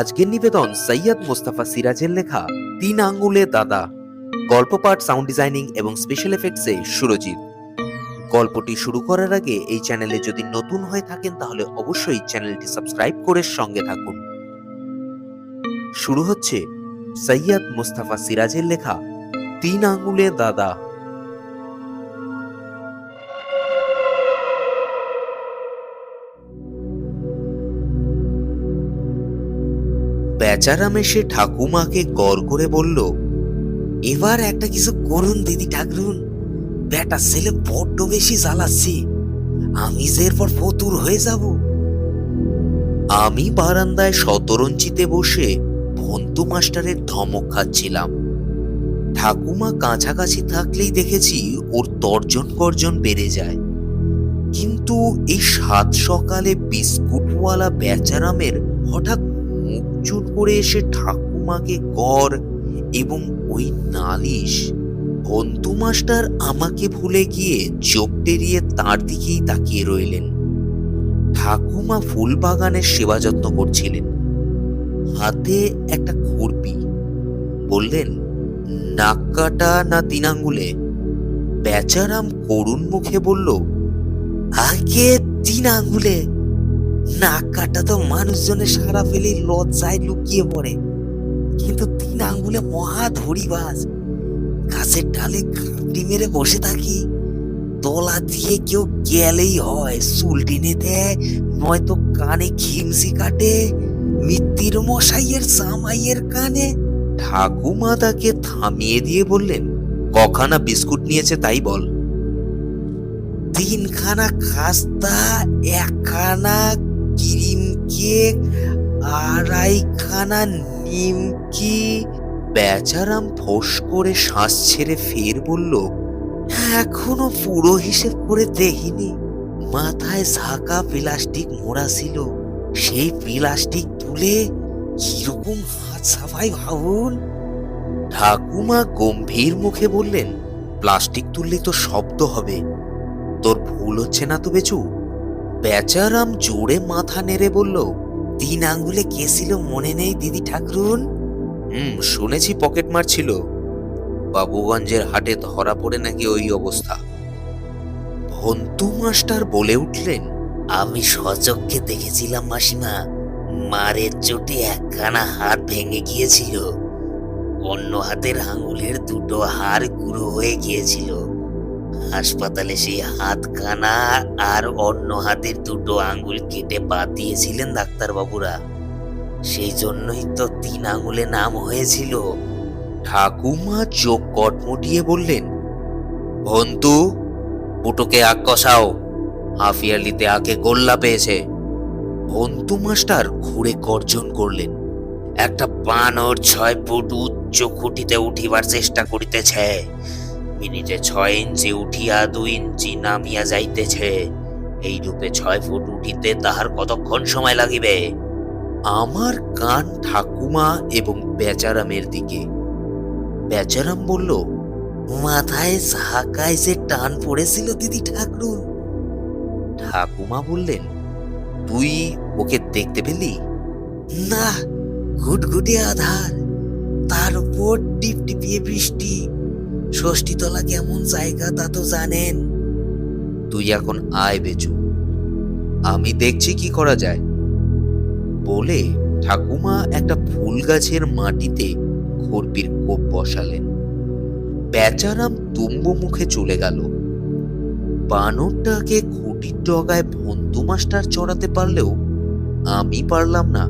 আজকের নিবেদন সৈয়দ মোস্তাফা সিরাজের লেখা তিন আঙ্গুলে দাদা। গল্প পাঠ সাউন্ড ডিজাইনিং এবং স্পেশাল এফেক্টসে সুরজিৎ। গল্পটি শুরু করার আগে এই চ্যানেলে যদি নতুন হয়ে থাকেন তাহলে অবশ্যই চ্যানেলটি সাবস্ক্রাইব করে সঙ্গে থাকুন। শুরু হচ্ছে সৈয়দ মোস্তাফা সিরাজের লেখা তিন আঙ্গুলে দাদা। বেচারাম এসে ঠাকুমাকে গড় করে বলল, এবার একটা কিছু করুন দিদি ঠাকুরুন বেটা ছেলে বড্ড বেশি জ্বালাচ্ছে। আমি যে এরপর ফতুর হয়ে যাব। আমি বারান্দায় শতরঞ্চিতে বসে ভন্তু মাস্টারের ধমক খাচ্ছিলাম। ঠাকুমা কাছাকাছি থাকলেই দেখেছি ওর তর্জন গর্জন বেড়ে যায়। কিন্তু এই সাত সকালে বিস্কুটওয়ালা বেচারামের হঠাৎ চুট করে এসে ঠাকুমাকে কর এবং ওই নালিশ। বন্ধু মাস্টার আমাকে ভুলে গিয়ে চোখ টেরিয়ে তার দিকেই তাকিয়ে রইলেন। ঠাকুমা ফুল বাগানের সেবা যত্ন করছিলেন। হাতে একটা খুরপি। বললেন, নাক কাটা না তিন আঙ্গুলে বেচারাম করুণ মুখে বলল, আগে তিন আঙ্গুলে নাক কাটা তো মানুষজনের সারা ফেলে লজ্জায় লুকিয়ে পড়ে। কিন্তু তিন আঙ্গুলে মহা ধরিবাজ গাছের ডালে ঘাপটি মেরে বসে থাকি। তলা দিয়ে কেউ গেলেই হয়, চুল টেনে দেয়, নয়তো কানে খিমসি কাটে। মিত্তির মশাইয়ের জামাইয়ের কানে ঠাকুমা তাকে থামিয়ে দিয়ে বললেন, কখানা বিস্কুট নিয়েছে তাই বল। তিনখানা খাস্তা, একখানা ক্রিম কেক আড়াইখানা নিমকি বেচারাম ফোঁস করে শ্বাস ছেড়ে ফের বলল, এখনও পুরো হিসেব করে দেখিনি। মাথায় ঝাঁকা প্লাস্টিক মোড়া ছিল। সেই প্লাস্টিক তুলে কীরকম হাত সাফাই ভাবুন? ঠাকুমা গম্ভীর মুখে বললেন, প্লাস্টিক তুললে তো শব্দ হবে। তোর ভুল হচ্ছে না তো বেচু? বেচারাম জোরে মাথা নেড়ে বলল, তিন আঙ্গুলে কে ছিল মনে নেই, দিদি ঠাকুরুন? হুম, শুনেছি পকেট মারছিল বাবুগঞ্জের হাটে ধরা পড়ে নাকি ওই অবস্থা। ভন্তু মাস্টার বলে উঠলেন, আমি সচক্ষে দেখেছিলাম মাসিমা, মারের চোটে একখানা হাত ভেঙে গিয়েছিল। অন্য হাতের আঙুলের দুটো হাড় গুঁড়ো হয়ে গিয়েছিল। হাসপাতালে সেই হাত কানা আর অন্য হাতের দুটো আঙ্গুল কেটে বাদ দিয়েছিলেন ডাক্তারবাবুরা। সেই জন্যই তো তিন আঙুলে নাম হয়েছিল। ঠাকুমা চোখ কটমটিয়ে বললেন ভন্তু পুটোকে আগ কষাও। হাফিয়ালিতে আগে গোল্লা পেয়েছে। ভন্তু মাস্টার ঘুরে গর্জন করলেন, একটা বানর ছয় ফুট উচ্চ খুঁটিতে উঠিবার চেষ্টা করিতেছে। মিনিটে ছয় ইঞ্চি উঠিয়া দুই ইঞ্চি নামিয়া যাইতেছে। এই রূপে ছয় ফুট উঠিতে তাহার কতক্ষণ সময় লাগিবে? আমার কান ঠাকুমা এবং বেচারামের দিকে। বেচারাম বলল, মাথায় ঝাঁকায় যে টান পড়েছিল, দিদি ঠাকুর। ঠাকুমা বললেন, তুই ওকে দেখতে পেলি? না, ঘুটঘুটে আধার। তার উপর টিপ টিপিয়ে বৃষ্টি। ষষ্ঠীতলা কেমন জায়গা তা তো জানেন। তুই এখন আয় বেচু। আমি দেখছি কি করা যায়। বলে ঠাকুমা একটা ফুল গাছের মাটিতে খরপির কোপ বসালেন। বেচারাম তুম্ব মুখে চলে গেল। বানরটাকে খুঁটির ডগায় ভন্তু মাস্টার চড়াতে পারলেও আমি পারলাম না।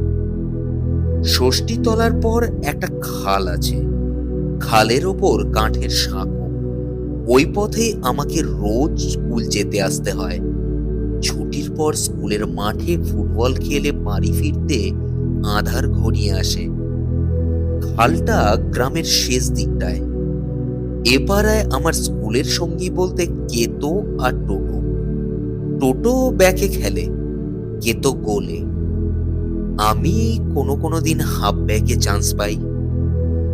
ষষ্ঠী তলার পর একটা খাল আছে। খালের ওপর কাঠের সাঁকো। ওই পথে আমাকে রোজ স্কুল যেতে আসতে হয়। ছুটির পর স্কুলের মাঠে ফুটবল খেলে বাড়ি ফিরতে আধার ঘনিয়ে আসে। খালটা গ্রামের শেষ দিকটায়। এ পাড়ায় আমার স্কুলের সঙ্গী বলতে কেতো আর টোটো। টোটো ব্যাকে খেলে, কেতো গোলে। আমি কোনো কোনো দিন হাফ ব্যাকে চান্স পাই।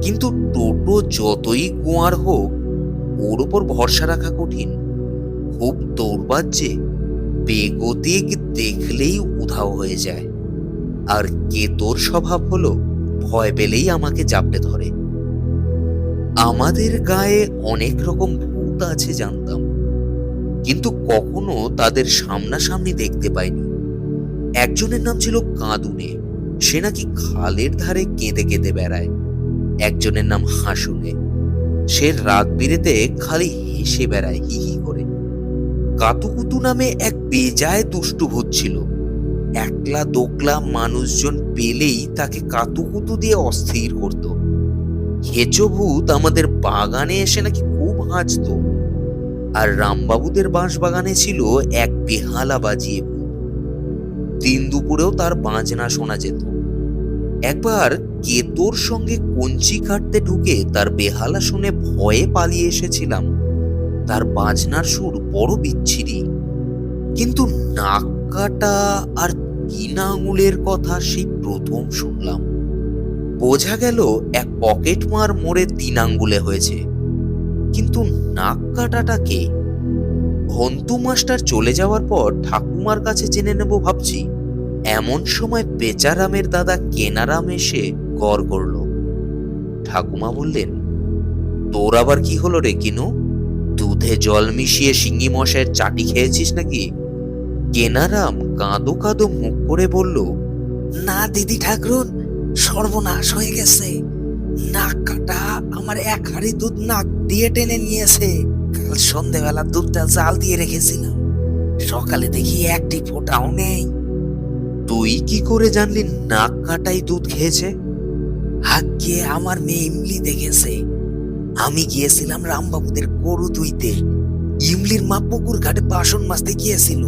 কিন্তু টোটো যতই কুয়ার হোক, ওর ওপর ভরসা রাখা কঠিন। খুব দৌড়বাজ যে বেগতিক দেখলেই উধাও হয়ে যায়। আর কেতোর স্বভাব হলো, ভয় পেলেই আমাকে জাপটে ধরে। আমাদের গায়ে অনেক রকম ভূত আছে জানতাম, কিন্তু কখনো তাদের সামনাসামনি দেখতে পাইনি। একজনের নাম ছিল কাঁদুনে, সে নাকি খালের ধারে কেঁদে কেঁদে বেড়ায়। একজনের নাম হাসুনে সে রাত বিরেতে খালি হেসে বেড়ায়, হি হি করে। কাতুকুতু নামে এক বেজায় দুষ্টু ভূত ছিল। একলা দোকলা মানুষজন পেলেই তাকে কাতুকুতু দিয়ে অস্থির করত। হেঁচো ভূত আমাদের বাগানে এসে নাকি খুব হাঁচত। আর রামবাবুদের বাঁশ বাগানে ছিল এক বেহালা বাজিয়ে ভূত। দিন দুপুরেও তার বাজনা শোনা যেত। একবার কেতোর সঙ্গে কঞ্চি কাটতে ঢুকে তার বেহালা শুনে ভয়ে পালিয়ে এসেছিলাম। তার বাজনার সুর বড় বিচ্ছিরি। কিন্তু নাক কাটা আর কিনা আঙুলের কথা সেই প্রথম শুনলাম। বোঝা গেল এক পকেট মার মোড়ে তিন আঙ্গুলে হয়েছে। কিন্তু নাক কাটাটা কে? হন্তু মাস্টার চলে যাওয়ার পর ঠাকুমার কাছে জেনে নেব ভাবছি। এমন সময় বেচারামের দাদা কেনারাম এসে গড় করল। ঠাকুমা বললেন, তোর আবার কি হলো রে কিনু? দুধে জল মিশিয়ে শিঙ্গি মশাইয়ের চাটি খেয়েছিস নাকি? কেনারাম কাঁদো কাঁদো মুখ করে বলল, না দিদি ঠাকুরুন সর্বনাশ হয়ে গেছে। নাক কাটা আমার এক হাড়ি দুধ নাক দিয়ে টেনে নিয়েছে। কাল সন্ধেবেলা দুধটা জাল দিয়ে রেখেছিলাম। সকালে দেখি একটি ফোটাও নেই। তুই কি করে জানলি নাক কাটাই দুধ খেয়েছে? আগে আমার মেয়ে ইমলি দেখেছে আমি গিয়েছিলাম রামবাবুদের গরু ধুইতে। ইমলির মা পুকুর ঘাটে বাসন মাজতে গিয়েছিল।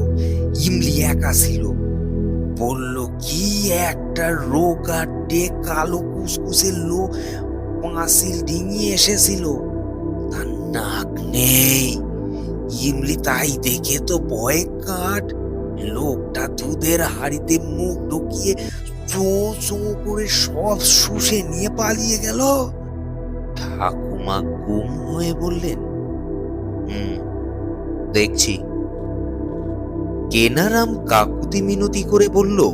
ইমলি একা ছিল। বলল, কি একটা রোগাটে কালো কুসকুসের লোক পাঁচিল ডিঙিয়ে এসেছিল। তার নাক নেই। ইমলি তাই দেখে তো ভয়ে কাঠ লোকটা দুধের হাড়িতে মুখ ঢুকিয়ে চো চো করে সব শুষে নিয়ে পালিয়ে গেল। ঠাকুমা গুম হয়ে বললেন, হুম, দেখছি। কেনারাম কাকুতি মিনতি করে বলল,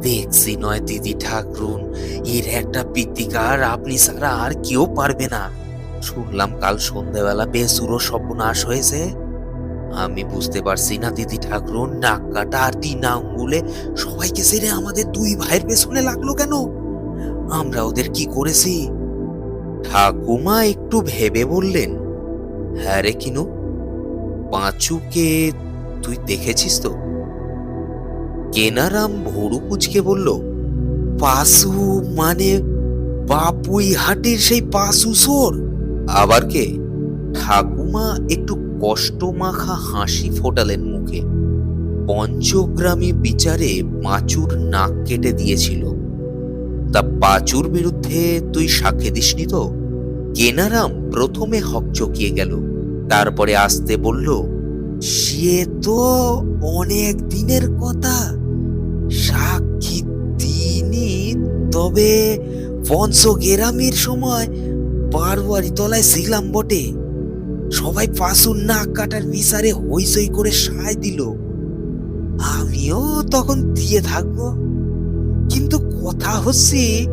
দেখছি নয় দিদি ঠাকরুন, এর একটা পিতিকার আপনি ছাড়া আর কেউ পারবে না। শুনলাম কাল সন্ধ্যাবেলা বেসুরো সর্বনাশ হয়েছে। আমি বুঝতে পারছি না, দিদি ঠাকরুন, নাক কাটা আর তিন আঙ্গুলে। সবাইকে সেরে আমাদের দুই ভাইয়ের পেছনে লাগল কেন? আমরা ওদের কি করেছি? ঠাকুমা একটু ভেবে বললেন হ্যাঁ রে কিনু, পাঁচুকে তুই দেখেছিস তো? কেনারাম ভরু কুচকে বলল পাশু মানে বাপুই হাটের সেই পাশু সোর। আবার কে? ঠাকুমা একটু কষ্ট মাখা হাসি ফোটালেন মুখে। পঞ্চগ্রামে বিচারে পাঁচুর নাক কেটে দিয়েছিল। তা পাঁচুর বিরুদ্ধে তুই সাক্ষী দিসনি তো? কেনারাম প্রথমে হকচকিয়ে গেল, তারপরে আসতে বলল, সে তো অনেক দিনের কথা। সাক্ষী দিনই তবে পঞ্চগেরামের সময় বারোয়ারি তলায় ছিলাম বটে। সবাই পাশুর নাক কাটার বিচারে হইচই করে সায় দিল। আমিও তখন দিয়ে থাকব। কিন্তু কথা হচ্ছে,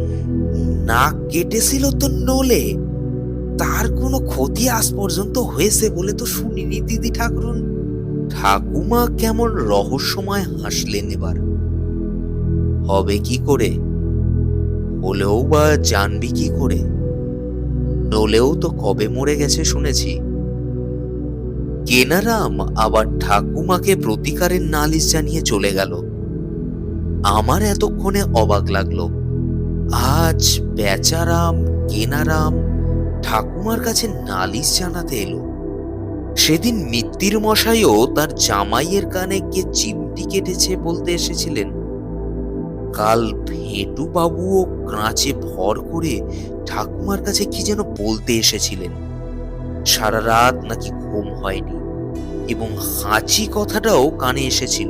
নাক কেটেছিল তো নলে, তার কোনো ক্ষতি আজ পর্যন্ত হয়েছে বলে তো শুনিনি দিদি ঠাকুরুন। ঠাকুমা কেমন রহস্যময় হাসলেন এবার। হবে কি করে? হলেও বা জানবি কি করে? নলেও তো কবে মরে গেছে শুনেছি। কেনারাম আবার ঠাকুমাকে প্রতিকারের নালিশ জানিয়ে চলে গেল। আমার এতক্ষণে অবাক লাগল। আজ বেচারাম, কেনারাম ঠাকুমার কাছে নালিশ জানাতে এলো। সেদিন মিত্তির মশাইও তার জামাইয়ের কানে কে চিমটি কেটেছে বলতে এসেছিলেন। কাল ভেটু বাবুও কাঁচে ভর করে ঠাকুমার কাছে কি যেন বলতে এসেছিলেন। সারা রাত নাকি ঘুম হয়নি এবং হাঁচি কথাটাও কানে এসেছিল।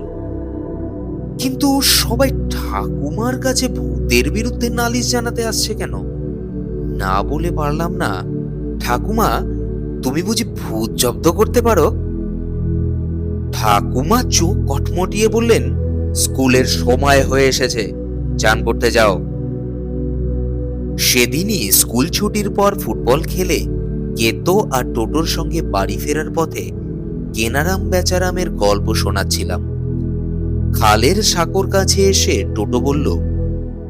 কিন্তু সবাই ঠাকুমার কাছে ভূতের বিরুদ্ধে নালিশ জানাতে আসছে কেন? না বলে পারলাম না। ঠাকুমা, তুমি বুঝি ভূত জব্দ করতে পারো? ঠাকুমা চোখ কটমটিয়ে বললেন, স্কুলের সময় হয়ে এসেছে, চান করতে যাও। সেদিনই স্কুল ছুটির পর ফুটবল খেলে কেতো আর টোটোর সঙ্গে বাড়ি ফেরার পথে কেনারাম বেচারামের গল্প শোনাচ্ছিলাম। খালের সাঁকোর কাছে এসে টোটো বলল,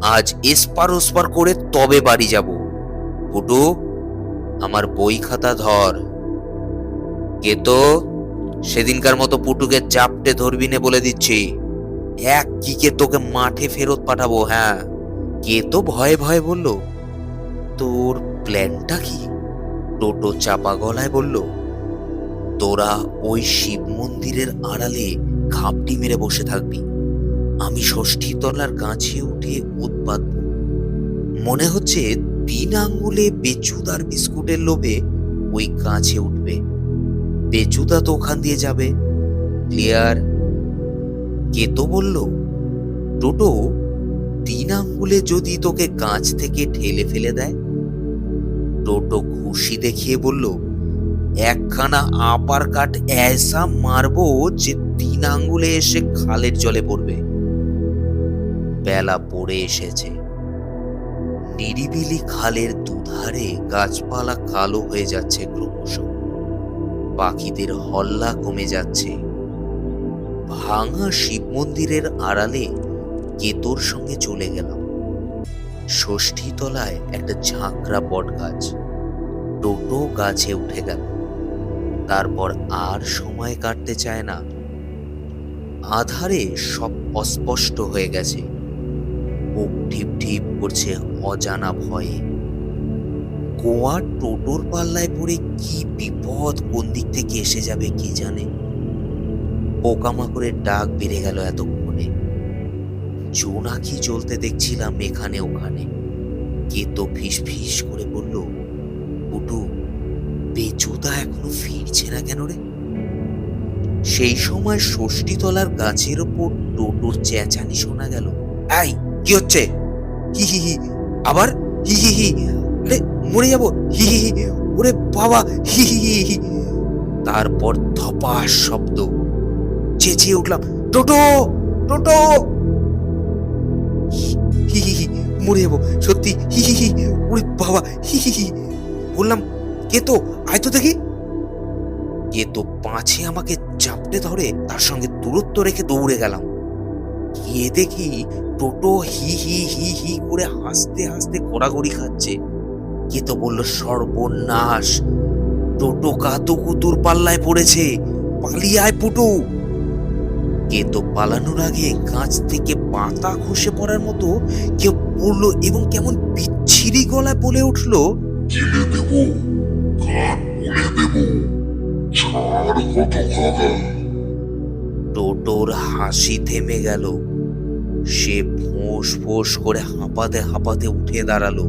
আজ এসপার ওসপার করে তবে বাড়ি যাব। ফুটু, আমার বই খাতা ধর। কেতো, সেদিনকার মতো পুটুকে চাপটে ধরবি নে বলে দিচ্ছি। এক কিকে তোকে মাঠে ফেরত পাঠাবো হ্যাঁ? কে তো ভয়ে ভয়ে বলল, তোর প্ল্যানটা কি? টোটো চাপা গলায় বলল, তোরা ওই শিব মন্দিরের আড়ালে ঘাপটি মেরে বসে থাকবি। আমি ষষ্ঠী তলার গাছে উঠে উৎপাত মনে হচ্ছে তিন আঙ্গুলে বেচুদার বিস্কুটের লোভে ওই গাছে উঠবে। বেচুদা তো ওখান দিয়ে যাবে। ক্লিয়ার? কে তো বলল, টোটো তিন আঙ্গুলে যদি তোকে গাছ থেকে ঠেলে ফেলে দেয় টোটো খুশি দেখিয়ে বলল, একখানা আপার কাট এসা মারবো যে তিন আঙ্গুলে এসে খালের জলে পড়বে। বেলা পড়ে এসেছে। নিরিবিলি খালের দুধারে গাছপালা কালো হয়ে যাচ্ছে ক্রমশ। পাখিদের হল্লা কমে যাচ্ছে। ভাঙা শিব মন্দিরের আড়ালে কেতোর সঙ্গে চলে গেলাম। ষষ্ঠী তলায় একটা ঝাঁকড়া বট গাছ। টোটো গাছে উঠে গেল। তারপর আর সময় কাটতে চায় না। আধারে সব অস্পষ্ট হয়ে গেছে। বুক ঢিপ ঢিপ করছে অজানা ভয়ে। গোয়া টোটোর পাল্লায় পড়ে কি বিপদ, কোন দিক থেকে এসে যাবে কি জানে? পোকামাকড়ের ডাক বেড়ে গেল এতক্ষণে। জোনাকি জ্বলতে দেখছিলাম এখানে ওখানে। কে তো ফিস ফিস করে বলল, পুটু, বেচুদা এখনও ফিরছে না কেন রে? সেই সময় ষষ্ঠীতলার গাছের ওপর টোটোর চেঁচানি শোনা গেল। এই, কি হচ্ছে? হি হি হি, আবার? হি হি হি, আরে মরে যাব। হি হি হি, ওরে বাবা, হি হি হি হি তারপর ধপাস শব্দ। চেঁচিয়ে উঠলাম, টোটো টোটো! মরে যাব। সত্যি, হি হি হি। ওরে বাবা, হি হি হি। বললাম, কে তো? আয় তো দেখি। কে তো পাঁচে আমাকে চাপটে ধরে, তার সঙ্গে দূরত্ব রেখে দৌড়ে গেলাম। গিয়ে দেখি, টোটো হি হি হি হি করে হাসতে হাসতে ঘোরাঘুরি খাচ্ছে। কে তো বলল, সর্বনাশ। টোটো কাতু কুতুর পাল্লায় পড়েছে। পালিয়ে আয় পুটু। কে তো পালানোর আগে গাছ থেকে পাতা খসে পড়ার মতো কেউ পড়ল এবং কেমন বিচ্ছিরি গলায় বলে উঠল গিলে দেব কান মুলে দেব ছাড় কত খাগা টোটোর হাসি থেমে গেল। সে ফোঁস ফোঁস করে হাঁপাতে হাঁপাতে উঠে দাঁড়াল।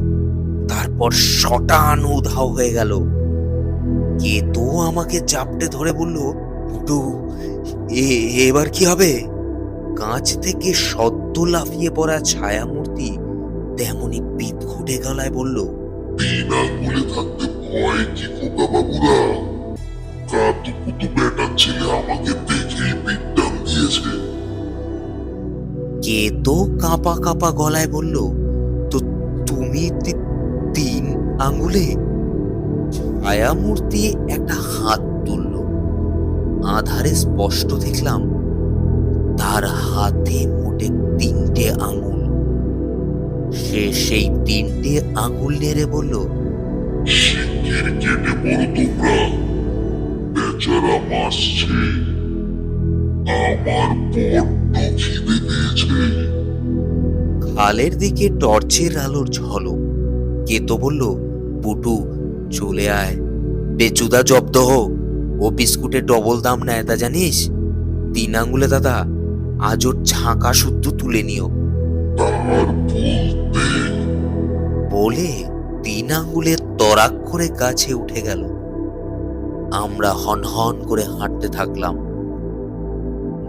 তারপর শটান উধাও হয়ে গেল। কে তো আমাকে চাপটে ধরে বলল ফুটু এবার কি হবে? কাঁচ থেকে সদ্য লাফিয়ে পড়া ছায়ামূর্তি তেমনি পিত খুঁটে গলায় বলল তিন আঙ্গুলে থাকতে ভয় কি খোকা বাবুরা কাতু কুতু বেটার ছেলে আমাকে দেখেই পিট্টান দিয়েছে। কে তো কাঁপা কাঁপা গলায় বলল তো তুমি তিন আঙ্গুলে ছায়ামূর্তি একটা হাত তুলল। আধারে স্পষ্ট দেখলাম তার হাতে মোটে তিনটে আঙুল। সে সেই তিনটে আঙুল নেড়ে বলল শিগগির কেটে পড়ো তোমরা বেচারা মাসছে। আমার বড্ড খিদে পেয়েছে খালের দিকে টর্চের আলোর ঝলক। কে তো বলল পুটু চলে আয়। বেচুদা জব্দ হোক। ও বিস্কুটের ডবল দাম নেয় তা জানিস? তিন আঙ্গুলে দাদা আজ ওর ঝাঁকা শুদ্ধ তুলে নিও। বলে তিন আঙ্গুলে তরাক করে গাছে উঠে গেল। আমরা হনহন করে হাঁটতে থাকলাম।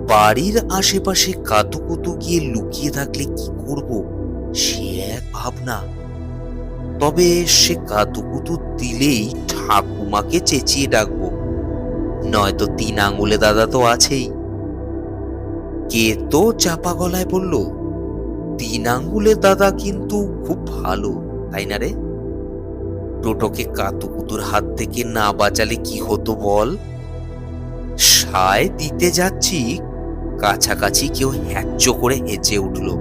বাড়ির আশেপাশে কাতুকুতু গিয়ে লুকিয়ে থাকলে কি করব সে এক ভাবনা। তবে সে কাতুকুতু দিলেই ঠাকুমাকে চেঁচিয়ে ডাকবো। নয়তো তিন আঙ্গুলে দাদা তো আছেই। কে তো চাপা গলায় বলল, তিন আঙ্গুলের দাদা কিন্তু খুব ভালো, তাই না রে? টোটোকে কাতুকুতুর হাত থেকে না বাঁচালে কি হতো বল? সায় দিতে যাচ্ছি, কাছাকাছি কেউ হ্যাচ্চ করে হেঁচে উঠল।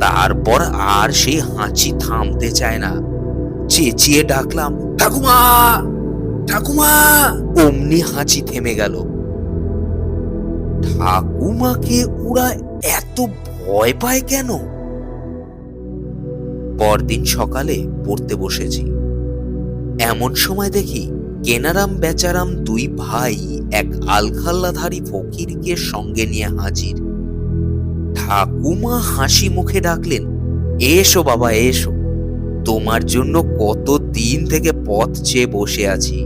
তারপর আর সেই হাঁচি থামতে চায় না। চেঁচিয়ে ডাকলাম, ঠাকুমা! ঠাকুমা! অমনি হাঁচি থেমে গেল। ঠাকুমাকে ওরা এত ভয় পায় কেন? পরদিন সকালে পড়তে বসেছি। এমন সময় দেখি কেনারাম, বেচারাম দুই ভাই এক আলখাল্লাধারী ফকিরকে সঙ্গে নিয়ে হাজির। ঠাকুমা হাসি মুখে ডাকলেন, এসো বাবা, এসো। তোমার জন্য কত দিন থেকে পথ চেয়ে বসে আছি।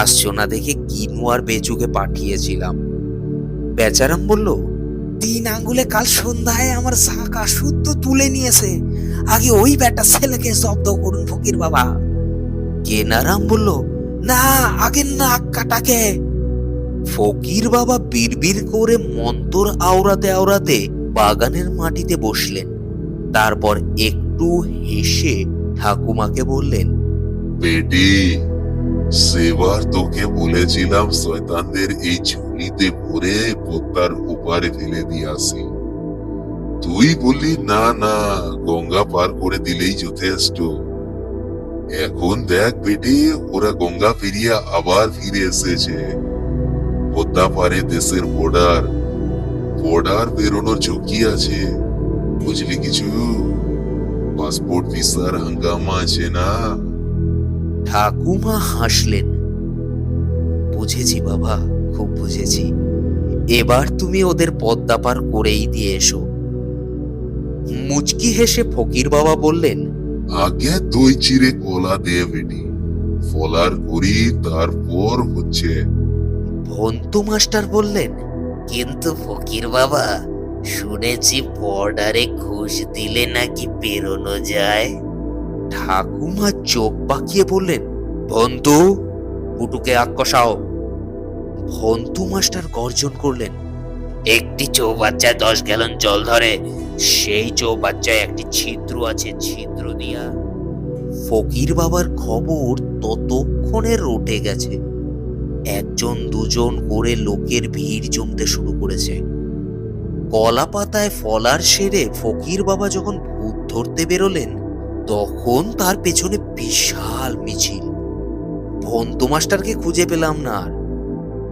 আসছো না দেখে কিনু আর বেচুকে পাঠিয়েছিলাম। বেচারাম বলল, তিন আঙ্গুলে কাল সন্ধ্যায় আমার শাখা শুদ্ধ তুলে নিয়েছে। আগে ওই বেটা ছেলেকে শব্দ করুন ফকির বাবা। কেনারাম বলল, না, আগে নাক কাটাকে। ফকির বাবা বিড়বিড় করে মন্তর আওড়াতে আওড়াতে বাগানের মাটিতে বসলেন। তারপর একটু হেসে ঠাকুমাকে বললেন, বেটি সেবার তোকে বলেছিলাম শয়তানদের এই ঝুলিতে ভরে পদ্মার উপারে ফেলে দিয়ে আসি। তুই বললি, না না, গঙ্গা পার করে দিলেই যথেষ্ট। এখন দেখ বেটি, ওরা গঙ্গা পেরিয়ে আবার ফিরে এসেছে। পদ্মা পারে দেশের বর্ডার বর্ডার বেরোনোর ঝুঁকি আছে। বুঝলি কিছু? পাসপোর্ট ভিসার হাঙ্গামা আছে না? ঠাকুমা হাসলেন। বুঝেছি বাবা খুব বুঝেছি। এবার তুমি ওদের পদ্মা পার করেই দিয়ে এসো। মুচকি হেসে ফকির বাবা বললেন আগে দই চিড়ে কলা দে বেটি। ফলার করি তারপর হচ্ছে ভন্তু মাস্টার বললেন কিন্তু ফকির বাবা শুনেছি বর্ডারে ঘুষ দিলে নাকি বেরোনো যায়। ঠাকুমা চোখ বাঁকিয়ে বললেন ভন্তু পুটুকে আগ কষাও। ভন্তু মাস্টার গর্জন করলেন, একটি চৌবাচ্চায় দশ গ্যালন জল ধরে, সেই চৌবাচ্চায় একটি ছিদ্র আছে, ছিদ্র দিয়া। ফকির বাবার খবর ততক্ষণে রটে গেছে। একজন দুজন করে লোকের ভিড় জমতে শুরু করেছে। কলা পাতায় ফলার সেরে ফকির বাবা যখন ভূত ধরতে বেরোলেন তখন তার পেছনে বিশাল মিছিল। ভন্তু মাস্টারকে খুঁজে পেলাম না আর।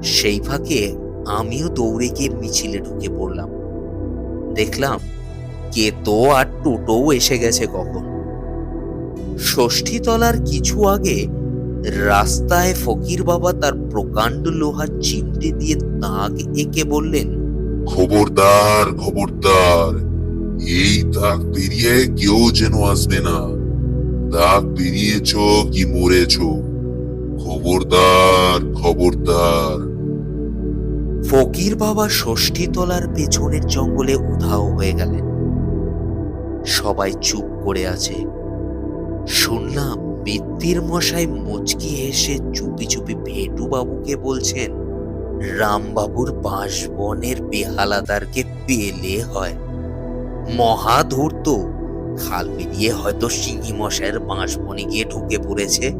সেই ফাঁকে আমিও দৌড়ে গিয়ে মিছিলে ঢুকে পড়লাম। দেখলাম কে তো আর টোটোও এসে গেছে কখন। ষষ্ঠী তলার কিছু আগে রাস্তায় ফকির বাবা তার প্রকাণ্ড লোহার চিমটে দিয়ে দাগ এঁকে বললেন, খবরদার খবরদার। এই দাগ পেরিয়ে কেউ যেন আসবে না। দাগ পেরিয়েছ কি মরেছ? খবরদার খবরদার। ফকির বাবা ষষ্ঠী তলার পেছনের জঙ্গলে উধাও হয়ে গেলেন। সবাই চুপ করে আছে। শুনলাম মিত্তির মশাই মুচকি এসে চুপি চুপি ভেটু বাবুকে বলছেন, রামবাবুর বাঁশ বনের বেহালাদারকে পেলে হয়। মহা ধূর্ত খাল পেরিয়ে হয়তো সিঙ্গি মশাইয়ের বাঁশবনে গিয়ে ঢুকে পড়েছে।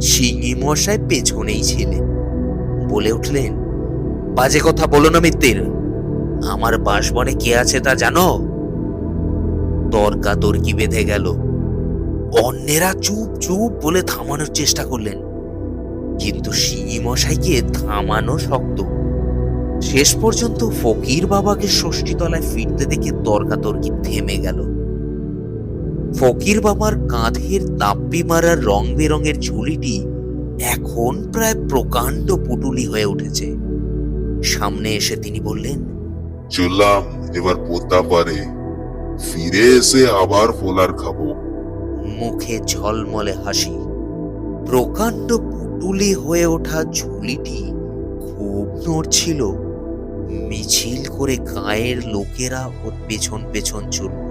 সিঙ্গি মশাই পেছনেই ছিলেন। বলে উঠলেন, বাজে কথা বলো না মিত্তির, আমার বাঁশবনে কে আছে তা জানো? তর্কাতর্কি বেঁধে গেল। অন্যেরা চুপ চুপ বলে থামানোর চেষ্টা করলেন। কিন্তু শিঙি মশাইকে থামানো শক্ত। শেষ পর্যন্ত ফকির বাবাকে ষষ্ঠী তলায় ফিরতে দেখে তর্কাতর্কি থেমে গেল। ফকির বাবার কাঁধের তাপ্পি মারার রং বেরঙের ঝুলিটি এখন প্রায় প্রকাণ্ড পুটুলি হয়ে উঠেছে। সামনে এসে তিনি বললেন চললাম এবার পোতা পারে। ফিরে এসে আবার ফলার খাব। মুখে ঝলমলে হাসি। প্রকাণ্ড পুটুলি হয়ে ওঠা ঝুলিটি খুব নড়ছিল। মিছিল করে গায়ের লোকেরা ওর পেছন পেছন চলল।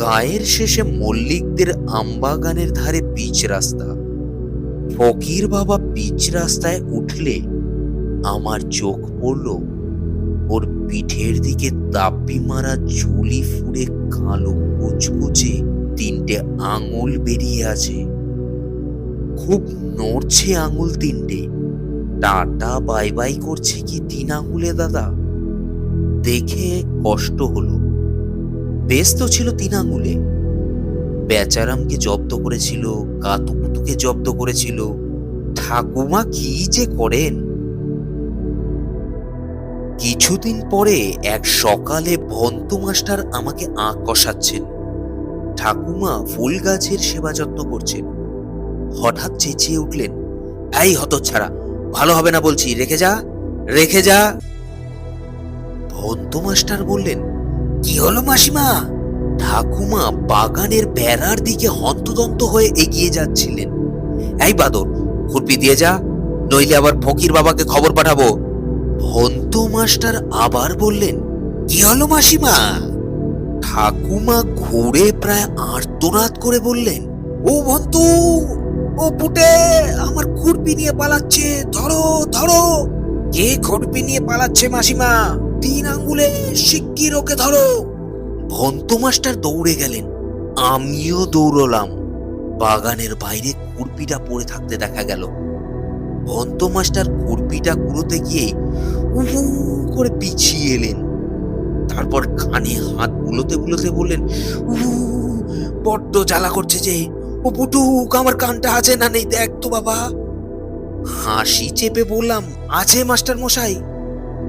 গায়ের শেষে মল্লিকদের আমবাগানের ধারে পিচ রাস্তা। ফকির বাবা পিচ রাস্তায় উঠলে আমার চোখ পড়ল, ওর পিঠের দিকে তাপ্পি মারা ঝুলি ফুড়ে কালো কুচকুচে তিনটে আঙুল বেরিয়ে আছে। খুব নড়ছে আঙুল তিনটে। টাটা বাই বাই করছে কি তিন আঙুলে দাদা? দেখে কষ্ট হলো। বেশ তো ছিল তিন আঙুলে বেচারামকে জব্দ করেছিল, কাতুকুতুকে জব্দ করেছিল। ঠাকুমা কি যে করেন? কিছুদিন পরে এক সকালে ভন্ত মাস্টার আমাকে আঁক কষাচ্ছেন। ঠাকুমা ফুল গাছের সেবা যত্ন করছেন। হঠাৎ চেঁচিয়ে উঠলেন এই হতচ্ছাড়া ভালো হবে না বলছি, রেখে যা রেখে যা। ভন্ত মাস্টার বললেন, কি হলো মাসিমা? ঠাকুমা বাগানের বেড়ার দিকে হন্তদন্ত হয়ে এগিয়ে যাচ্ছিলেন। এই বাদর খুরপি দিয়ে যা, নইলে আবার ফকির বাবাকে খবর পাঠাবো। ভন্ত মাস্টার আবার বললেন, কি হলো মাসিমা? ঠাকুমা ঘুরে প্রায় আর্তনাদ করে বললেন, ও ভন্তু ও পুটে আমার খুরপি নিয়ে পালাচ্ছে। ধরো ধরো। কে খুরপি নিয়ে পালাচ্ছে মাসিমা? তিন আঙ্গুলে শিগগির ওকে ধরো। ভন্ত মাস্টার দৌড়ে গেলেন। আমিও দৌড়লাম। বাগানের বাইরে কুরপিটা পড়ে থাকতে দেখা গেল। ভন্ত মাস্টার কুরপিটা কুড়োতে গিয়ে উহু করে পিছিয়ে এলেন। তারপর কানে হাত বুলোতে বুলোতে বললেন, উহু, বড্ড জ্বালা করছে যে ও পুটুক আমার কানটা আছে না নেই? দেখ তো বাবা। হাসি চেপে বললাম, আছে মাস্টার মশাই।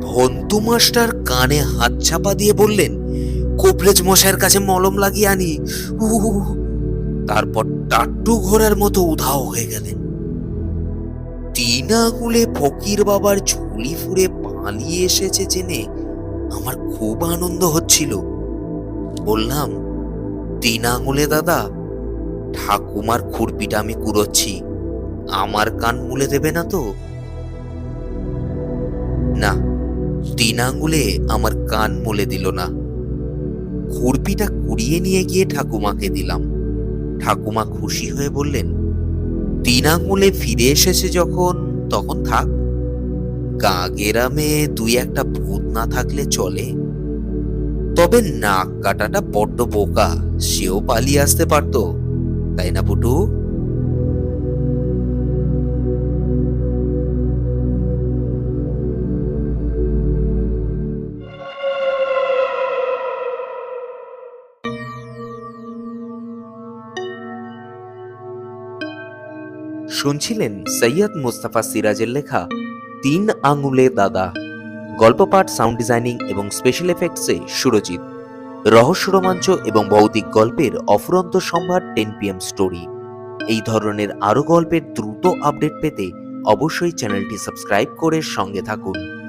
ভন্তু মাস্টার কানে হাত চাপা দিয়ে বললেন কোপরেজ মশাইয়ের কাছে মলম লাগিয়ে আনি। তারপর টাট্টু ঘোড়ার মতো উধাও হয়ে গেলেন। তিন আঙুলে ফকির বাবার ঝুলি ফুরে পালিয়ে এসেছে জেনে আমার খুব আনন্দ হচ্ছিল। বললাম তিন আঙুলে দাদা ঠাকুমার খুরপিটা আমি কুড়োচ্ছি। আমার কান মুলে দেবে না তো? না তিন আঙুলে আমার কান মুলে দিল না। খুরপিটা কুড়িয়ে নিয়ে গিয়ে ঠাকুমাকে দিলাম। ঠাকুমা খুশি হয়ে বললেন তিন আঙুলে ফিরে এসেছে যখন, তখন থাক। গা গেরামে দুই একটা ভূত না থাকলে চলে। তবে নাক কাটাটা বড্ড বোকা, সেও পালিয়ে আসতে পারতো। তাই না, পুটু? শুনছিলেন সৈয়দ মুস্তাফা সিরাজের লেখা তিন আঙুলে দাদা। গল্প পাঠ সাউন্ড ডিজাইনিং এবং স্পেশাল এফেক্টসে সুরজিৎ। রহস্য রোমাঞ্চ এবং ভৌতিক গল্পের অফুরন্ত সম্ভার টেন পিএম স্টোরি। এই ধরনের আরও গল্পের দ্রুত আপডেট পেতে অবশ্যই চ্যানেলটি সাবস্ক্রাইব করে সঙ্গে থাকুন।